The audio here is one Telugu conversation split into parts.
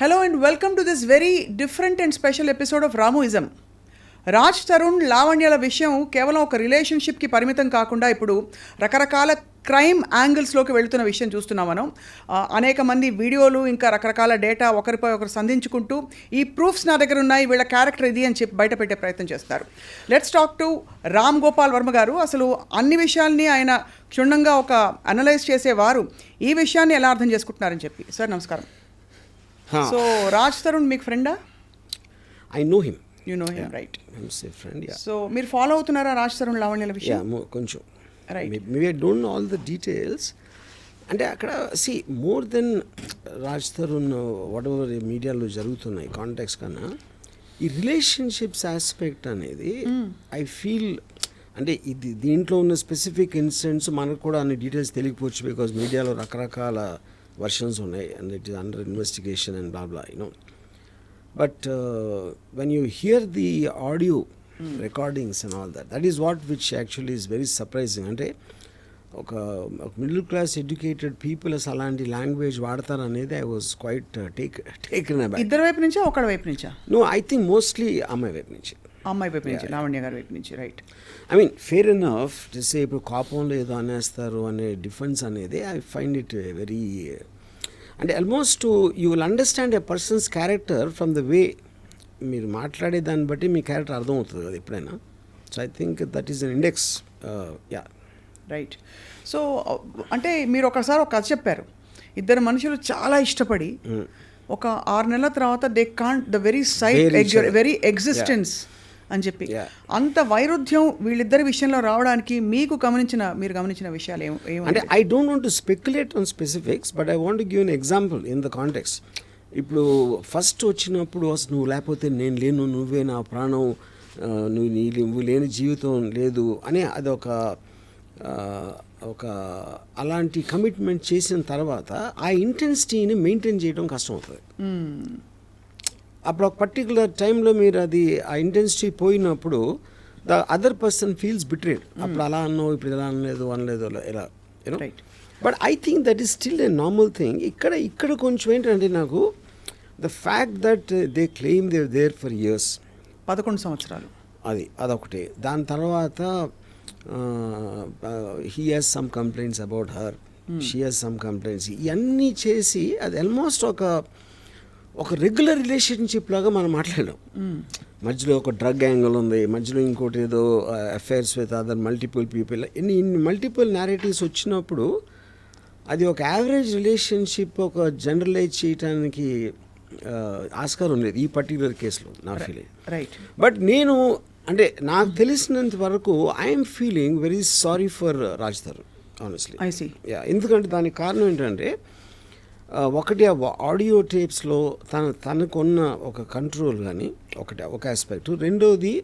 Hello and welcome to this very different and special episode of Ramuism Raj Tarun లావణ్యల విషయం కేవలం ఒక రిలేషన్షిప్కి పరిమితం కాకుండా ఇప్పుడు రకరకాల క్రైమ్ యాంగిల్స్లోకి వెళుతున్న విషయం చూస్తున్నాం మనం. అనేక మంది వీడియోలు ఇంకా రకరకాల డేటా ఒకరిపై ఒకరు సంధించుకుంటూ ఈ ప్రూఫ్స్ నా దగ్గర ఉన్నాయి వీళ్ళ క్యారెక్టర్ ఇది అని చెప్పి బయటపెట్టే ప్రయత్నం చేస్తారు let's talk to Ram Gopal Varma garu. అసలు అన్ని విషయాల్ని ఆయన క్షుణ్ణంగా ఒక అనలైజ్ చేసేవారు. ఈ విషయాన్ని ఎలా అర్థం చేసుకుంటున్నారని చెప్పి. సార్ నమస్కారం. సో రాజ్ తరుణ్ మీకు ఫ్రెండా? I know him. You know him right yeah. So మీరు ఫాలో అవుతున్నారా రాజ్ తరుణ్ లావణ్యల విషయం? కొంచెం. I don't know all the details. అంటే అక్కడ see more than Raj Tarun whatever మీడియాలో జరుగుతున్నాయి కాంటాక్ట్స్ కన్నా ఈ రిలేషన్షిప్స్ ఆస్పెక్ట్ అనేది ఐ ఫీల్ అంటే ఇది దీంట్లో ఉన్న స్పెసిఫిక్ ఇన్సిడెంట్స్ మనకు కూడా అన్ని డీటెయిల్స్ తెలియకపోవచ్చు బికాజ్ మీడియాలో రకరకాల వర్షన్స్ ఉన్నాయి and it is under investigation and blah blah you know but when you hear the audio recordings and all that that is what which actually is very surprising అంటే ఒక మిడిల్ క్లాస్ ఎడ్యుకేటెడ్ పీపుల్ అసలు అలాంటి language వాడతారనేది I was quite take aback ఇద్దరు వైపు నుంచా ఒకడి వైపు నుంచా? నో ఐ థింక్ మోస్ట్లీ అమ్మాయి వైపు నుంచి. అమ్మాయి వైపు నుంచి లావణ్య గారి వైపు నుంచి right I mean fair enough చేసే ఇప్పుడు కోపంలో ఏదో అనేస్తారు అనే డిఫెన్స్ అనేది ఐ ఫైండ్ ఇట్ వెరీ అంటే almost you will understand a person's character from the way మీరు మాట్లాడే దాన్ని బట్టి మీ క్యారెక్టర్ అర్థమవుతుంది కదా ఎప్పుడైనా. So I think that is an index yeah right so అంటే మీరు ఒకసారి ఒక కథ చెప్పారు. ఇద్దరు మనుషులు చాలా ఇష్టపడి ఒక ఆరు నెలల తర్వాత they can't the very other. Very existence అని చెప్పి. అంత వైరుధ్యం వీళ్ళిద్దరి విషయంలో రావడానికి మీకు గమనించిన మీరు గమనించిన విషయాలు ఏం అంటే I don't want to speculate on specifics but I want give an example in the context ఇప్పుడు ఫస్ట్ వచ్చినప్పుడు అసలు నువ్వు లేకపోతే నేను లేను నువ్వే నా ప్రాణం నువ్వు నీ నువ్వు లేని జీవితం లేదు అని అదొక ఒక అలాంటి కమిట్మెంట్ చేసిన తర్వాత ఆ ఇంటెన్సిటీని మెయింటైన్ చేయడం కష్టం అవుతుంది. అప్పుడు ఒక పర్టికులర్ టైంలో మీరు అది ఆ ఇంటెన్సిటీ పోయినప్పుడు the other person feels betrayed అప్పుడు అలా అన్నావు ఇప్పుడు ఇలా అనలేదు అనలేదు ఇలా you know. But I think that is still a normal thing ఇక్కడ ఇక్కడ కొంచెం ఏంటంటే నాకు the fact that they claim there there for years పదకొండు సంవత్సరాలు. అది అదొకటి. దాని తర్వాత he has some complaints about her she has some complaints ఇవన్నీ చేసి అది ఆల్మోస్ట్ ఒక ఒక రెగ్యులర్ రిలేషన్షిప్ లాగా మనం మాట్లాడాం మధ్యలో ఒక డ్రగ్ యాంగిల్ ఉంది మధ్యలో ఇంకోటి ఏదో affairs with other multiple people ఇన్ని ఇన్ని మల్టిపుల్ నేరేటివ్స్ వచ్చినప్పుడు అది ఒక యావరేజ్ రిలేషన్షిప్ ఒక జనరలైజ్ చేయడానికి ఆస్కారం లేదు ఈ పర్టికులర్ కేసులో నా ఫీలింగ్ రైట్ బట్ నేను అంటే నాకు తెలిసినంత వరకు I'm feeling very sorry for Raj Tarun honestly I see yeah ఎందుకంటే దానికి కారణం ఏంటంటే ఒకటి ఆ ఆడియో టేప్స్లో తన తనకున్న ఒక కంట్రోల్ కానీ ఒకటి ఒక ఆస్పెక్ట్ రెండోది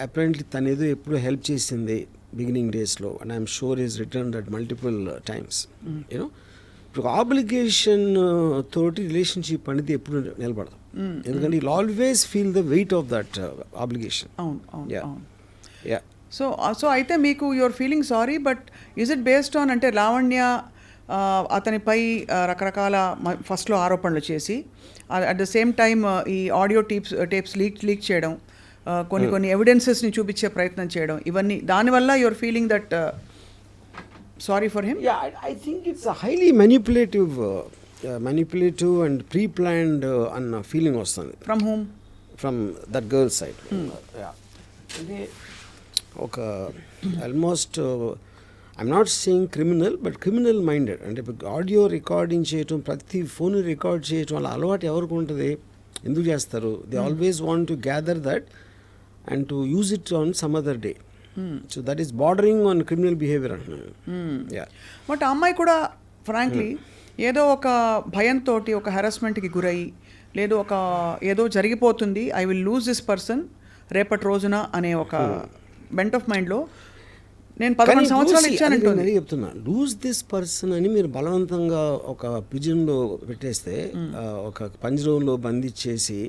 అప్రెంట్లీ తను ఏదో ఎప్పుడు హెల్ప్ చేసింది బిగినింగ్ డేస్లో and I'm sure is return that multiple times you know ఇప్పుడు ఆబ్లిగేషన్ తోటి రిలేషన్షిప్ అనేది ఎప్పుడు నిలబడదు. ఎందుకంటే I'll always feel the weight of that obligation so so అయితే మీకు your feeling sorry but is it based on అంటే లావణ్య అతనిపై రకరకాల ఫస్ట్లో ఆరోపణలు చేసి అట్ ద సేమ్ టైమ్ ఈ audio tapes tapes leak leak చేయడం కొన్ని కొన్ని ఎవిడెన్సెస్ని చూపించే ప్రయత్నం చేయడం ఇవన్నీ దానివల్ల your feeling that sorry for him? A highly manipulative, uh, uh, manipulative and pre-planned uh, అన్న ఫీలింగ్ వస్తుంది. From home from that girl side అంటే ఒక almost I'm not saying criminal but criminal minded అంటే ఆడియో రికార్డింగ్ చేయటం ప్రతి ఫోన్ రికార్డ్ చేయటం అలా అలవాటు ఎవరికి ఉంటుంది? ఎందుకు చేస్తారు? They always want to gather that and to use it on some other day so that is bordering on criminal behaviour అంటున్నాను. యా బట్ ఆ అమ్మాయి కూడా ఫ్రాంక్లీ ఏదో ఒక భయంతో ఒక హెరాస్మెంట్కి గురయ్యి లేదు ఒక ఏదో జరిగిపోతుంది I will lose this person రేపటి రోజున అనే ఒక బెంట్ ఆఫ్ మైండ్లో నేను పదకొండు సంవత్సరాలు ఇచ్చానంటుంది. అదే చెప్తున్నా. లూజ్ దిస్ పర్సన్ అని మీరు బలవంతంగా ఒక పిజన్లో పెట్టేస్తే ఒక పంజరంలో బంధించేసి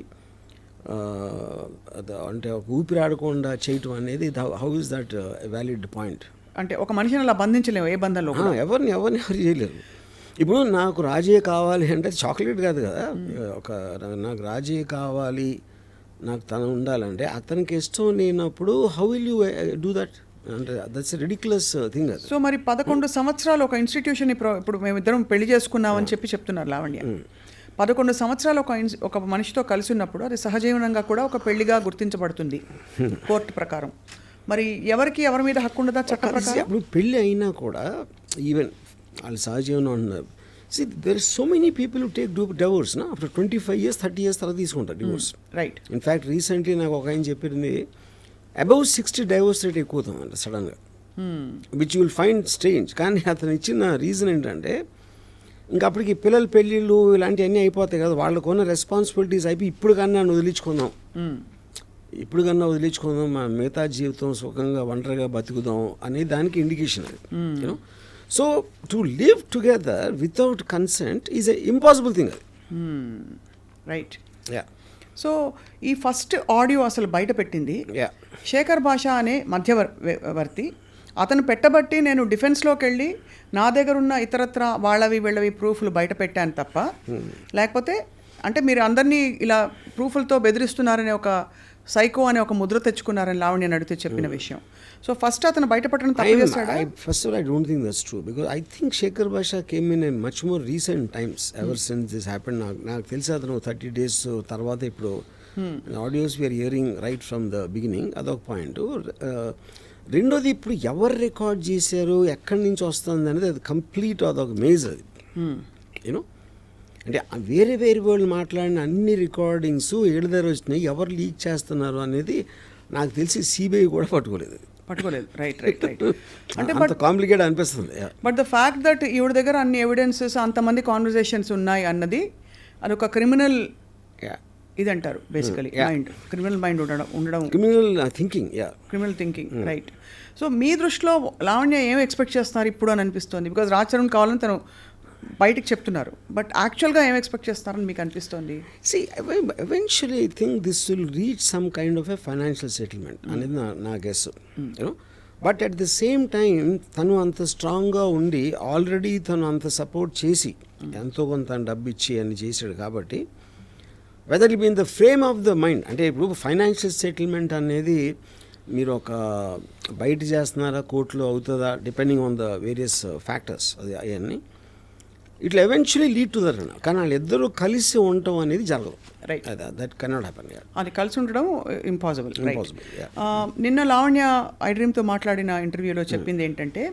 అంటే ఒక ఊపిరి ఆడకుండా చేయటం అనేది how is that valid point అంటే ఒక మనిషిని అలా బంధించలేము ఏ బంధంలో. ఎవరిని ఎవరిని ఎవరు చేయలేరు. ఇప్పుడు నాకు రాజే కావాలి అంటే చాక్లెట్ కాదు కదా. ఒక నాకు రాజే కావాలి నాకు తను ఉండాలంటే అతనికి ఇష్టం లేనప్పుడు how will you do that అంటే దట్స్ రెడిక్యులస్ థింగ్ అది. సో మరి పదకొండు సంవత్సరాలు ఒక ఇన్స్టిట్యూషన్ ఇప్పుడు మేమిద్దరం పెళ్ళి చేసుకున్నామని చెప్పి చెప్తున్నారు లావణ్య. పదకొండు సంవత్సరాలు ఒక ఒక మనిషితో కలిసి ఉన్నప్పుడు అది సహజీవనంగా కూడా ఒక పెళ్ళిగా గుర్తించబడుతుంది. కోర్టు ప్రకారం. మరి ఎవరికి ఎవరి మీద హక్కు ఉండదా చట్ట ప్రకారం? అప్పుడు పెళ్ళి అయినా కూడా ఈవెన్ వాళ్ళు సహజీవనం అంటున్నారు. See there so many people take do divorce నా after twenty five years thirty years తర్వాత తీసుకుంటారు డివోర్స్ రైట్ ఇన్ఫ్యాక్ట్ రీసెంట్లీ నాకు ఒక ఆయన చెప్పింది అబౌవ్ సిక్స్టీ డైవోర్స్ రేట్ ఎక్కువ అవుతుందంట సడన్గా విచ్ విల్ ఫైండ్ స్ట్రేంజ్ కానీ అతను ఇచ్చిన రీజన్ ఏంటంటే ఇంకా అప్పటికి పిల్లల పెళ్ళిళ్ళు ఇలాంటివన్నీ అయిపోతాయి కదా వాళ్ళకు ఉన్న రెస్పాన్సిబిలిటీస్ అయిపోయి ఇప్పుడు కన్నా వదిలించుకుందాం. ఇప్పుడు కన్నా వదిలించుకుందాం మా మిగతా జీవితం సుఖంగా ఒంటరిగా బతుకుదాం అనే దానికి ఇండికేషన్ అది. You know so to live together without consent is a impossible thing అది. రైట్ యా సో ఈ ఫస్ట్ ఆడియో అసలు బయట పెట్టింది. శేఖర్ భాష అనే మధ్యవర్తి. అతను పెట్టబట్టి నేను డిఫెన్స్లోకి వెళ్ళి నా దగ్గర ఉన్న ఇతరత్ర వాళ్ళవి వీళ్ళవి ప్రూఫ్లు బయట పెట్టాను తప్ప. లేకపోతే అంటే మీరు అందరినీ ఇలా ప్రూఫ్లతో బెదిరిస్తున్నారనే ఒక సైకో అనే ఒక ముద్ర తెచ్చుకున్నారని లావణ్య నడితే చెప్పిన విషయం. సో ఫస్ట్ అతను బయటపడడం తప్పు I don't think that's true because I think Shekhar Basha came in a much more recent times ever since this happened. నాకు నాకు తెలిసి అతను థర్టీ డేస్ తర్వాత ఇప్పుడు audios we're hearing right from the beginning అదొక పాయింట్ రెండోది ఇప్పుడు ఎవరు రికార్డ్ చేశారు ఎక్కడి నుంచి వస్తుంది అనేది అది కంప్లీట్ అదొక మేజ్ అది యూనో అంటే వేరే వేరే వాళ్ళు మాట్లాడిన అన్ని రికార్డింగ్స్ ఏడు దగ్గర వచ్చినాయి ఎవరు లీక్ చేస్తున్నారు అనేది నాకు తెలిసి సిబిఐ కూడా పట్టుకోలేదు పట్టుకోలేదు. రైట్ రైట్ రైట్ అంటే అంత కాంప్లికేట్ అనిపిస్తుంది. బట్ ద ఫ్యాక్ట్ దట్ ఈవిడ దగ్గర అన్ని ఎవిడెన్సెస్ అంతమంది కాన్వర్జేషన్స్ ఉన్నాయి అన్నది అది ఒక క్రిమినల్. ఇది అంటారు బేసికలీ. మైండ్ క్రిమినల్ మైండ్ ఉండడం ఉండడం. Criminal thinking yeah criminal thinking right so మీ దృష్టిలో లావణ్య ఏం ఎక్స్పెక్ట్ చేస్తున్నారు ఇప్పుడు అని అనిపిస్తుంది? బికాజ్ రాచరణ్ కావాలని తను బయటికి చెప్తున్నారు. బట్ యాక్చువల్గా ఏం ఎక్స్పెక్ట్ చేస్తారని మీకు అనిపిస్తుంది? See eventually I think this will reach some kind of a financial settlement అనేది నా నా guess you know but at the same time తను అంత స్ట్రాంగ్గా ఉండి ఆల్రెడీ తను అంత సపోర్ట్ చేసి ఎంతో కొంత డబ్బు ఇచ్చి అని చేశాడు కాబట్టి whether it been the frame of the mind అంటే ఇప్పుడు ఫైనాన్షియల్ సెటిల్మెంట్ అనేది మీరు ఒక బయట చేస్తున్నారా కోర్టులో అవుతుందా depending on the various factors అది అవన్నీ. ఇట్లా ఎవెన్చువలీ లీడ్ టు దట్ కానీ వాళ్ళిద్దరూ కలిసి ఉండటం అనేది జరగదు. Right. దట్ కెనాట్ హ్యాపన్ అది కలిసి ఉండడం ఇంపాసిబుల్ Impossible, yeah. నిన్న లావణ్య ఐడ్రీమ్తో మాట్లాడిన ఇంటర్వ్యూలో చెప్పింది ఏంటంటే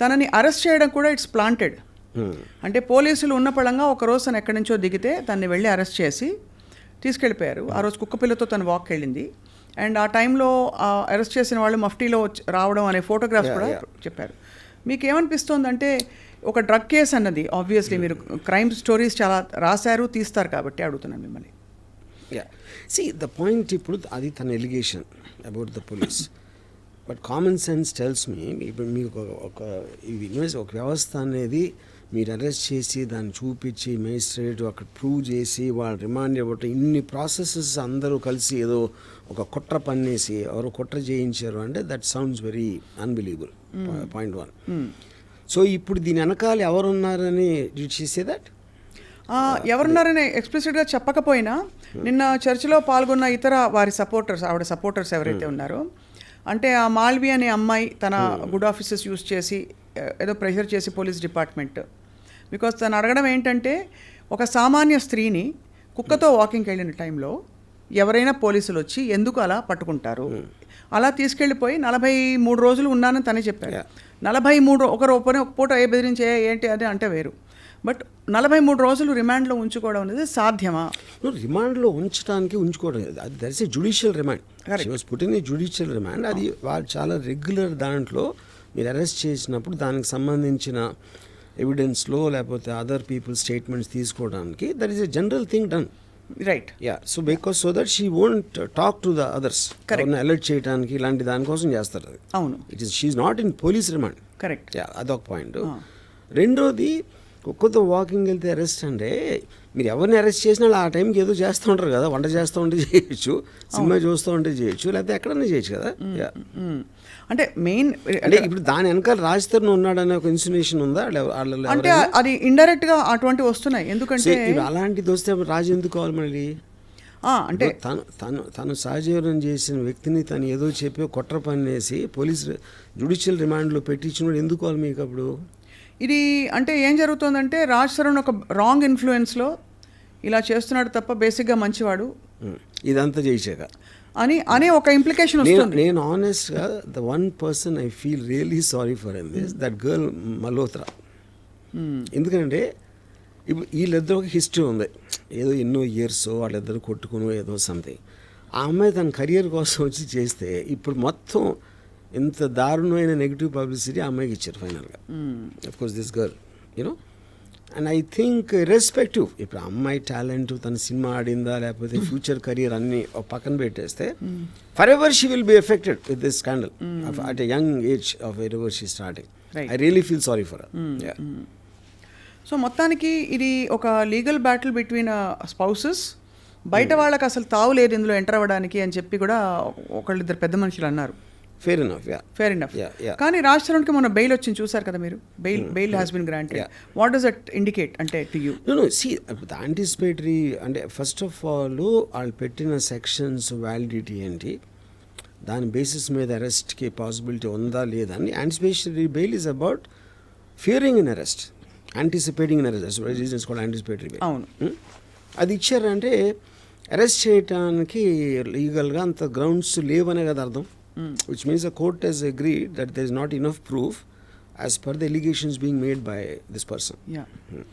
తనని అరెస్ట్ చేయడం కూడా ఇట్స్ ప్లాంటెడ్ అంటే పోలీసులు ఉన్న పళంగా ఒక రోజు తను ఎక్కడి నుంచో దిగితే తన్ని వెళ్ళి అరెస్ట్ చేసి తీసుకెళ్ళిపోయారు. ఆ రోజు కుక్క పిల్లతో తను వాక్ వెళ్ళింది. అండ్ ఆ టైంలో అరెస్ట్ చేసిన వాళ్ళు మఫ్టీలో రావడం అనే ఫోటోగ్రాఫ్స్ కూడా. చెప్పారు. మీకు ఏమనిపిస్తోందంటే ఒక డ్రగ్ కేస్ అన్నది ఆబ్వియస్లీ మీరు క్రైమ్ స్టోరీస్ చాలా రాశారు తీస్తారు కాబట్టి అడుగుతున్నాను మిమ్మల్ని. యా సి ద పాయింట్ ఇప్పుడు అది తన allegation about the police but common sense tells me ఇప్పుడు మీకు ఒక- ఒక వ్యవస్థ అనేది మీరు అరెస్ట్ చేసి దాన్ని చూపించి మేజిస్ట్రేట్ అక్కడ ప్రూవ్ చేసి వాళ్ళు రిమాండ్ ఇవ్వటం ఇన్ని ప్రాసెసెస్ అందరూ కలిసి ఏదో ఒక కుట్ర పన్నేసి ఎవరో కుట్ర చేయించారు అంటే that sounds very unbelievable point one so ఇప్పుడు దీని వెనకాల ఎవరున్నారని చేసే దట్ ఎవరున్నారని ఎక్స్ప్లిసిట్గా చెప్పకపోయినా నిన్న చర్చిలో పాల్గొన్న ఇతర వారి సపోర్టర్స్ ఆవిడ సపోర్టర్స్ ఎవరైతే ఉన్నారో అంటే ఆ మాల్వి అనే అమ్మాయి తన గుడ్ ఆఫీసెస్ యూస్ చేసి ఏదో ప్రెషర్ చేసి పోలీస్ డిపార్ట్మెంట్. బికాస్ తను అడగడం ఏంటంటే ఒక సామాన్య స్త్రీని కుక్కతో వాకింగ్కి వెళ్ళిన టైంలో ఎవరైనా పోలీసులు వచ్చి ఎందుకు అలా పట్టుకుంటారు? అలా తీసుకెళ్ళిపోయి నలభై మూడు రోజులు ఉన్నానని తనే చెప్పాడు. నలభై మూడు ఒక రూపాయి ఒక పూట ఏ బెదిరించే ఏంటి అది అంటే వేరు. బట్ నలభై మూడు రోజులు రిమాండ్లో ఉంచుకోవడం అనేది సాధ్యమా? రిమాండ్లో ఉంచడానికి ఉంచుకోవడం లేదు. అది దట్స్ ఏ జుడిషియల్ రిమాండ్ పుట్టిన జుడిషియల్ రిమాండ్ అది వాళ్ళు చాలా రెగ్యులర్ దాంట్లో మీరు అరెస్ట్ చేసినప్పుడు దానికి సంబంధించిన ఎవిడెన్స్లో లేకపోతే అదర్ పీపుల్ స్టేట్మెంట్స్ తీసుకోవడానికి that is a general thing done right yeah so because so that she won't talk to the others. Alert చేయడానికి ఇలాంటి దానికోసం చేస్తారు అది. అవును. It is she not in police remand correct yeah అదొక పాయింట్ రెండోది కుక్కతో వాకింగ్ వెళ్తే అరెస్ట్ అంటే మీరు ఎవరిని అరెస్ట్ చేసినా వాళ్ళు ఆ టైంకి ఏదో చేస్తూ ఉంటారు కదా వంట చేస్తూ ఉంటే చేయొచ్చు సినిమా చూస్తూ ఉంటే చేయొచ్చు లేకపోతే ఎక్కడన్నా చేయొచ్చు కదా. అంటే మెయిన్ అంటే ఇప్పుడు దాని వెనకాల రాజ్ తరుణ్ ఉన్నాడనే ఒక ఇన్సినేషన్ ఉందా? అంటే? అది ఇండైరెక్ట్గా అటువంటివి వస్తున్నాయి. ఎందుకంటే అలాంటిది వస్తే రాజు ఎందుకు కావాలి మళ్ళీ? అంటే తను తను తను సహజీవనం చేసిన వ్యక్తిని తను ఏదో చెప్పి కుట్ర పని వేసి పోలీస్ జుడిషియల్ రిమాండ్లో పెట్టించినప్పుడు ఎందుకు కావాలి మీకు అప్పుడు? ఇది అంటే ఏం జరుగుతుందంటే రాజ్ తరుణ్ ఒక రాంగ్ ఇన్ఫ్లుయెన్స్లో ఇలా చేస్తున్నాడు తప్ప బేసిక్గా మంచివాడు. ఇదంతా చేసాక అని అనే ఒక ఇంప్లికేషన్ నేను వస్తుంది. నేను ఆనెస్ట్గా the one person I feel really sorry for in this that girl Malhotra ఎందుకంటే ఇప్పుడు వీళ్ళిద్దరు ఒక హిస్టరీ ఉంది. ఏదో ఎన్నో ఇయర్స్ వాళ్ళిద్దరు కొట్టుకుని ఏదో సంథింగ్ ఆ అమ్మాయి తన కెరియర్ కోసం వచ్చి చేస్తే ఇప్పుడు మొత్తం ఇంత దారుణమైన నెగిటివ్ పబ్లిసిటీ ఆ అమ్మాయికి ఇచ్చారు ఫైనల్గా of course this girl you know and I think respective ఇప్పుడు అమ్మాయి టాలెంట్ తన సినిమా ఆడిందా లేకపోతే ఫ్యూచర్ కెరియర్ అన్ని ఒక పక్కన పెట్టేస్తే forever she will be affected with this scandal at young age of ever she starting. I really feel sorry for so మొత్తానికి ఇది ఒక లీగల్ బ్యాటిల్ బిట్వీన్ స్పౌసెస్ బయట వాళ్ళకి అసలు తావు లేదు ఇందులో ఎంటర్ అవ్వడానికి అని చెప్పి కూడా ఒకళ్ళిద్దరు పెద్ద మనుషులు అన్నారు. Fair enough yeah fair enough. కానీ రాజ్ మొన్న బెయిల్ వచ్చింది చూసారు కదా మీరు? Bail bail has been granted. What does it indicate అంటే to you know no see anticipatory అంటే ఫస్ట్ ఆఫ్ ఆల్ వాళ్ళు పెట్టిన సెక్షన్స్ వ్యాలిడిటీ ఏంటి? దాని బేసిస్ మీద అరెస్ట్కి పాసిబిలిటీ ఉందా లేదా అని anticipatory bail is about fearing in arrest anticipating in arrest reasons కూడా యాంటిసిపేటరీ బెయిల్ అవును. అది ఇచ్చారంటే అరెస్ట్ చేయడానికి లీగల్గా అంత గ్రౌండ్స్ లేవనే కదా అర్థం. mm. which means the court has agreed that there is not enough proof as per the allegations being made by this person. Yeah. Mm.